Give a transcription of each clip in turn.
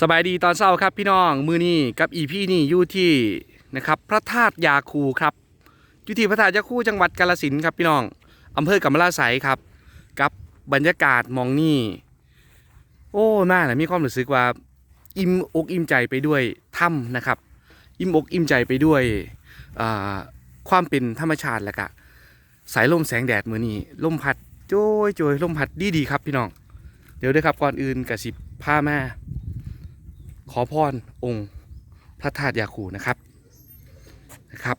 สบายดีตอนเช้าครับพี่น้องมือนี้กับอีพี่นี่อยู่ที่นะครับพระธาตุยาคูครับอยู่ที่พระธาตุยาคูจังหวัดกาฬสินครับพี่น้องอำเภอกำมะลาไสครับ กับบรรยากาศมองนี่ โอ้น่านะมีความรู้สึกว่า อิ่มอกอิ่มใจไปด้วยถ้ำนะครับ อิ่มอกอิ่มใจไปด้วยความเป็นธรรมชาติแล้วก็สายลมแสงแดดมือนี้ลมพัดโจยโจยลมพัดดีดีครับพี่น้อง เดี๋ยวด้อครับก่อนอื่นกสิผ้าแม่ ขอพรองค์พระธาตุยาคูนะครับนะครับ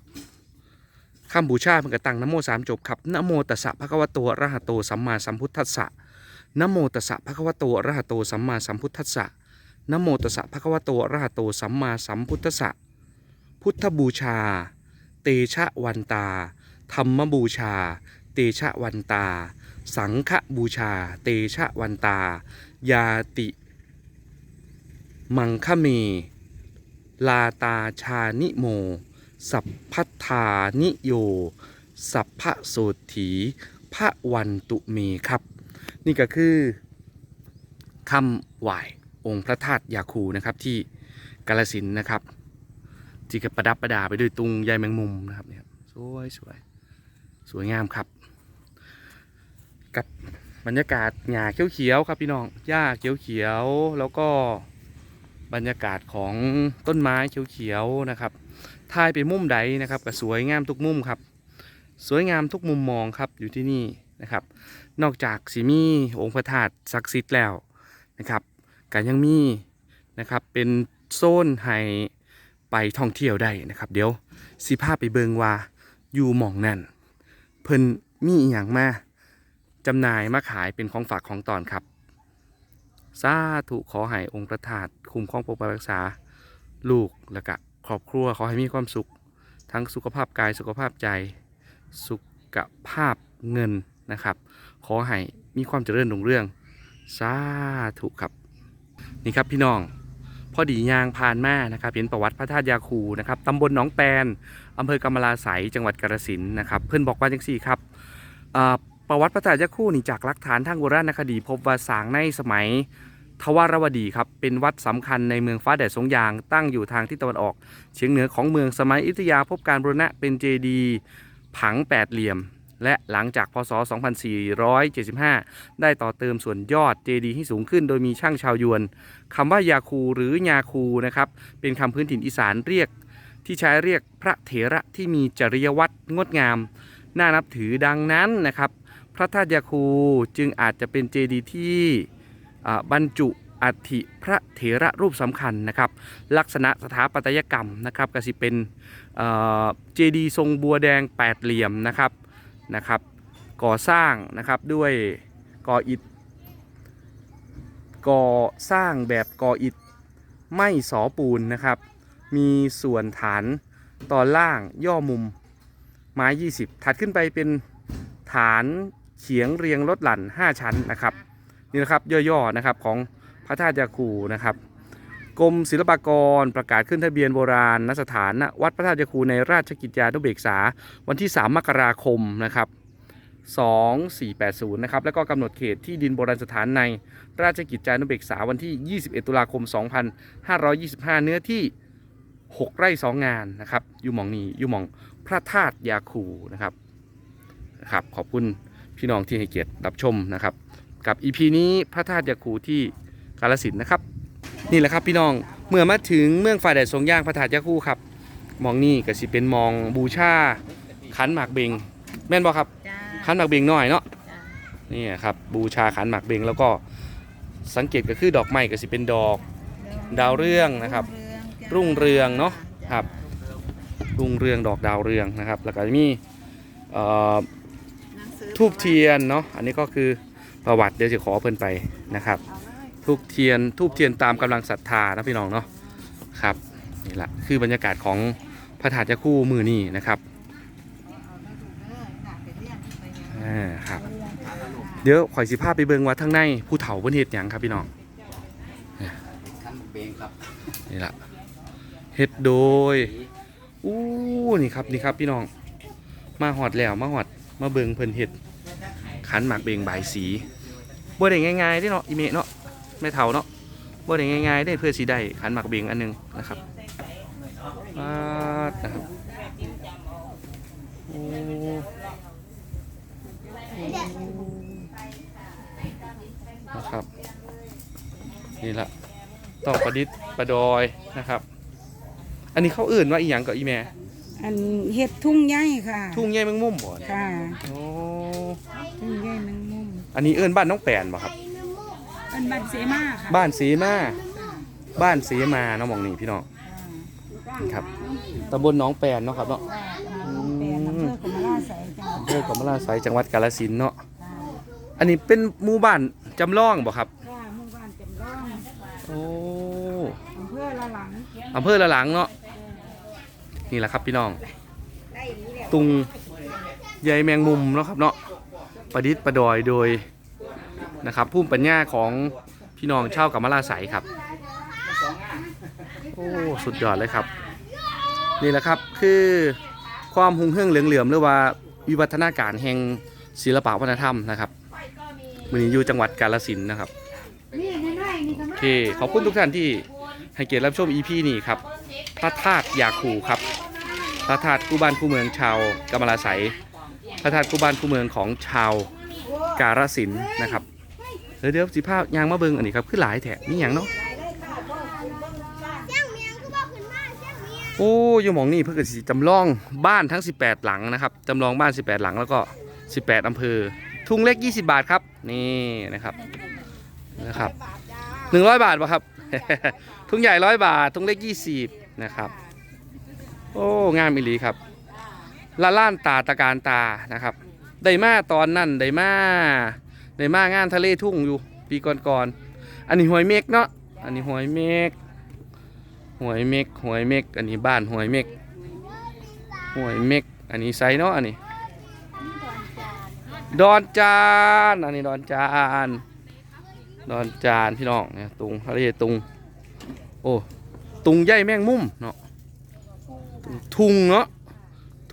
คำบูชาเพิ่นกตั้งนโมสามจบครับนโมตัสสะภะคะวโตอระหะโตสัมมาสัมพุทธัสสะนโมตัสสะภะคะวโตอระหะโตสัมมาสัมพุทธัสสะนโมตัสสะภะคะวโตอระหะโตสัมมาสัมพุทธัสสะพุทธบูชา เตชะวันตา ธรรมบูชา เตชะวันตา สังฆบูชา เตชะวันตา ยาติ มังคเม ลาตาชานิโม สัพพัทธานิโย สัพพะโสถีพระวันตุเมครับ นี่ก็คือคำไหว้องค์พระธาตุยาคูนะครับที่กาลสินนะครับที่ก็ประดับประดาไปด้วยตุงใยแมงมุมนะครับเนี่ยสวยสวยสวยงามครับ กับบรรยากาศหญ้าเขียวๆครับพี่น้องหญ้าเขียวๆแล้วก็ บรรยากาศของต้นไม้เขียวๆนะครับถ่ายไปมุมใดนะครับก็สวยงามทุกมุมครับ สวยงามทุกมุมมองครับอยู่ที่นี่นะครับ นอกจากสีมีองค์พระธาตุศักดิ์สิทธิ์แล้วนะครับก็ยังมีนะครับเป็นโซนให้ไปท่องเที่ยวได้นะครับ เดี๋ยวสิพาพไปเบิงว่าอยู่หม่องนั่นเพิ่นมีอย่างมาจำหน่ายมาขายเป็นของฝากของตอนครับ สาธุขอให้องค์พระธาตุคุ้มครองปกปักรักษา ลูกและก็ครอบครัวขอให้มีความสุข ทั้งสุขภาพกายสุขภาพใจ สุขภาพเงินนะครับ ขอให้มีความเจริญรุ่งเรืองสาธุครับ นี่ครับพี่น้องพอดียางผ่านมานะครับเห็นประวัติพระธาตุยาคูนะครับตำบลหนองแปนอำเภอกำมะลาไสยจังหวัดกาฬสินธุ์นะครับ เพื่อนบอกว่าจังสี่ครับประวัติพระธาตุยาคูนี่จากหลักฐานทางโบราณคดี พบว่าสางในสมัย ทวารวดีครับเป็นวัดสำคัญในเมืองฟ้าแดดสงยาง ตั้งอยู่ทางทิศตะวันออก เฉียงเหนือของเมืองสมัยอยุธยาพบการบรณะเป็นเจดีผังแปดเหลี่ยม และหลังจากพศ 2475 ได้ต่อเติมส่วนยอดเจดีให้สูงขึ้น โดยมีช่างชาวยวนคำว่ายาคูหรือยาคูนะครับเป็นคำพื้นถิ่นอีสานเรียก ที่ใช้เรียกพระเถระที่มีจริยวัตรงดงาม น่านับถือดังนั้นนะครับ พระธาตุยาคูจึงอาจจะเป็นเจดีที่ บรรจุอัฐิพระเถระรูปสำคัญนะครับ ลักษณะสถาปัตยกรรมนะครับก็สิเป็นเจดีย์ทรงบัวแดงแปดเหลี่ยมนะครับนะครับ ก่อสร้างนะครับด้วยก่ออิฐก่อสร้างแบบก่ออิฐไม่สอปูนนะครับ มีส่วนฐานตอนล่างย่อมุมไม้ 20 ถัดขึ้นไปเป็นฐานเฉียงเรียงลดหลั่น 5 ชั้นนะครับ นี่นะครับย่อๆนะครับของพระธาตุยาคูนะครับกรมศิลปากรประกาศขึ้นทะเบียนโบราณนสถานณวัดพระธาตุยาคูในราชกิจจานุเบกษา วันที่ 3 มกราคมนะครับ2480 นะครับ แล้วก็กำหนดเขตที่ดินโบราณสถานในราชกิจจานุเบกษาวันที่ 21 ตุลาคม 2525 เนื้อที่ 6 ไร่ 2 งานนะครับอยู่หมองนี้อยู่หมองพระธาตุยาคูนะครับนะครับ ขอบคุณพี่น้องที่ให้เกียรติรับชมนะครับ กับ EP นี้พระธาตุยาคูที่กาลสินธุ์นะครับ นี่แหละครับพี่น้องเมื่อมาถึงเมืองฝ่ายแดดทรงย่างพระธาตุยาคูครับมองนี่ก็สิเป็นมองบูชาขันหมากเบงแม่นบ่ครับจ้าขันหมากเบงหน่อยเนาะจ้านี่ครับบูชาขันหมากเบงแล้วก็สังเกตก็คือดอกไม้ก็สิเป็นดอกดาวเรืองนะครับ รุ่งเรืองเนาะครับรุ่งเรืองดอกดาวเรืองนะครับ แล้วก็จะมีเอ่อหนังสือทูบเทียนเนาะอันนี้ก็คือ ประวัติเดี๋ยวจะขอเพิ่นไปนะครับทูบเทียนทูบเทียนตามกำลังศรัทธานะพี่น้องเนาะครับนี่แหละคือบรรยากาศของพระธาตุยาคู่มือนี่นะครับอ่าครับเดี๋ยวข่อยสิพาไปเบิงว่าทางในผู้เฒ่าเพิ่นเฮ็ดหยังครับพี่น้องนเบงครับนี่ละเฮ็ดโดยอู้นี่ครับนี่ครับพี่น้องมาหอดแล้วมาหอดมาเบิงเพิ่นเฮ็ดขันหมากเบงใบสี บ่ได้ง่ายๆเด้เนาะอีเมะเนาะแม่เฒ่าเนาะบ่ได้ง่ายๆได้เพื่อสิได้ขันหมักเบงอันหนึงนะครับปาดนะครับโอ้นะครับ นี่ละต้องประดิษฐ์ประดอยนะครับ อันนี้เขาอื่นว่าอีหยังกับอีแม่อันเห็ดทุ่งใหญ่ค่ะ ทุ่งใหญ่แมงมุมบ่เนี่ยค่ะโอ้ทุ่งใหญ่แมงมุม อันนี้เอิ้นบ้านน้องแปนบ่ครับ เป็นบันเสมาค่ะบ้านเสมา บ้านเสมาเนาะหมองนี่พี่น้องนี่ครับตำบลหนองแปนเนาะครับเนาะเป็นอำเภอกุมาราไสยจังหวัดอำเภอกำมะลาไสยจังหวัดกาฬสินธุ์เนาะค่ะอันนี้เป็นหมู่บ้านจำลองบ่ครับ ค่ะหมู่บ้านจำลองโอ้อำเภอละหลังอำเภอละหลังเนาะ นี่แหละครับพี่น้อง ตุงใยแมงมุมเนาะครับเนาะ ประดิษฐ์ประดอยโดยนะครับผู้ปัญญาของพี่น้องชาวกำมะลาไสยครับโอ้สุดยอดเลยครับ นี่แหละครับคือความหุ่งเฮืองเหลืองๆหรือว่าวิวัฒนาการแห่งศิลปวัฒนธรรมนะครับมือนี้อยู่จังหวัดกาฬสินนะครับโอเคขอบคุณทุกท่านที่ให้เกียรติรับชม EP นี้ครับพระธาตุยาคูครับพระธาตุคู่บ้านคู่เมืองชาวกำมะลาไสย พระธาตุคู่บ้านคู่เมืองของชาวกาฬสินธุ์นะครับเดี๋ยวเดี๋ยวสิภาพยางมาเบิงอันนี้ครับคือหลายแถบนี่อย่างเนาะโอ้ยมองนี่เพื่อสิจำลองบ้านทั้ง 18 หลังนะครับจำลองบ้าน 18 หลังแล้วก็ 18อำเภอ ทุ่งเล็ก 20 บาทครับนี่นะครับนะครับ100 บาทป่ะครับ ทุ่งใหญ่ร้อยบาท ทุ่งเล็ก 20นะครับโอ้งามอิลีครับ ละล้านตาตะการตานะครับ ได้มาตอนนั่นได้มาได้มางานทะเลทุ่งอยู่ปีก่อนๆอันนี้หวยเมกเนาะอันนี้หวยเมกหวยเมกหวยเมกอันนี้บ้านหวยเมกหวยเมกอันนี้ไซเนาะอันนี้ ดอนจานอันนี้ดอนจานดอนจานพี่น้องเนี่ยตุงทะเลตุงโอ้ตุงใหญ่แมงมุมเนาะทุงเนาะ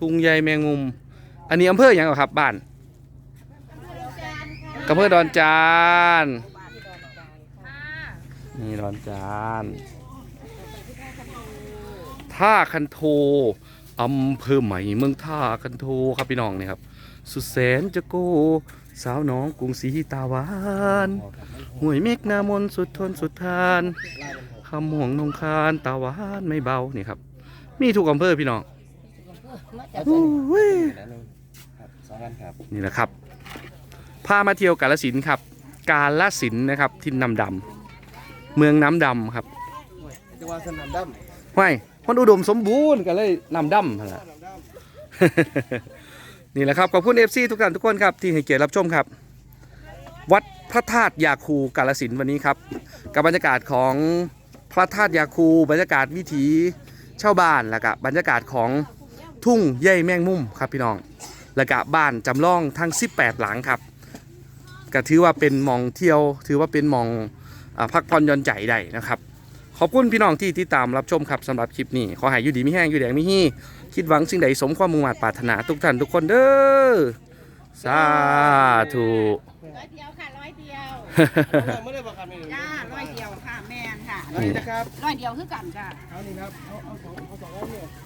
ทุงใหญ่แมงมุม อันนี้อำเภออย่างเหรครับบ้านอำเภอดอนจานนี่ดอนจานท่าคันโทอำเภอใหม่เมืองท่าคันโทครับพี่น้องนี่ครับ สุดแสนจะโก สาวน้องกรุงศรีตาหวานห่วยเมฆนามนสุดทนสุดทานคำห่วงนงคานตาหวานไม่เบานี่ครับ มีทุกอำเภอพี่น้อง โอ้ยสองพันครับนี่แหละครับพามาเที่ยวกาลสินธุ์ครับ กาลสินธุ์นะครับทินน้ำดำเมืองน้ำดำครับจะว่าสนามดไม่มันอุดมสมบูรณ์กันเลยน้ำดำนั่นล่ะนี่แหละครับขอบคุณเอฟซีทุกท่านทุกคนครับที่ให้เกียรติรับชมครับ วัดพระธาตุยาคูกาลสินธุ์วันนี้ครับ กับบรรยากาศของพระธาตุยาคู บรรยากาศวิถีชาวบ้านแล้วก็บรรยากาศของ ทุ่งเย่แมงมุมครับพี่น้องแล้วก็บ้านจำลองทั้ง 18 หลังครับก็ถือว่าเป็นหมองเที่ยว ถือว่าเป็นหมองอาพักผ่อนหย่อนใจได้นะครับ ขอบคุณพี่น้องที่ติดตามรับชมครับสำหรับคลิปนี้ ขอให้อยู่ดีไม่แห้งอยู่แดงไม่ฮี่คิดหวังสิ่งใดสมความมุ่งมั่นปรารถนาทุกท่านทุกคนเด้อสาธุร้อยเดียวค่ะร้อยเดียวำไม่ได้บอกครับนี่จ้าร้อยเดียวค่ะแม่นค่ะนี่นะครับร้อยเดียวคือกันค่ะเอานี่ครับเอาเอาสองเอาสองร้อยเนี่ย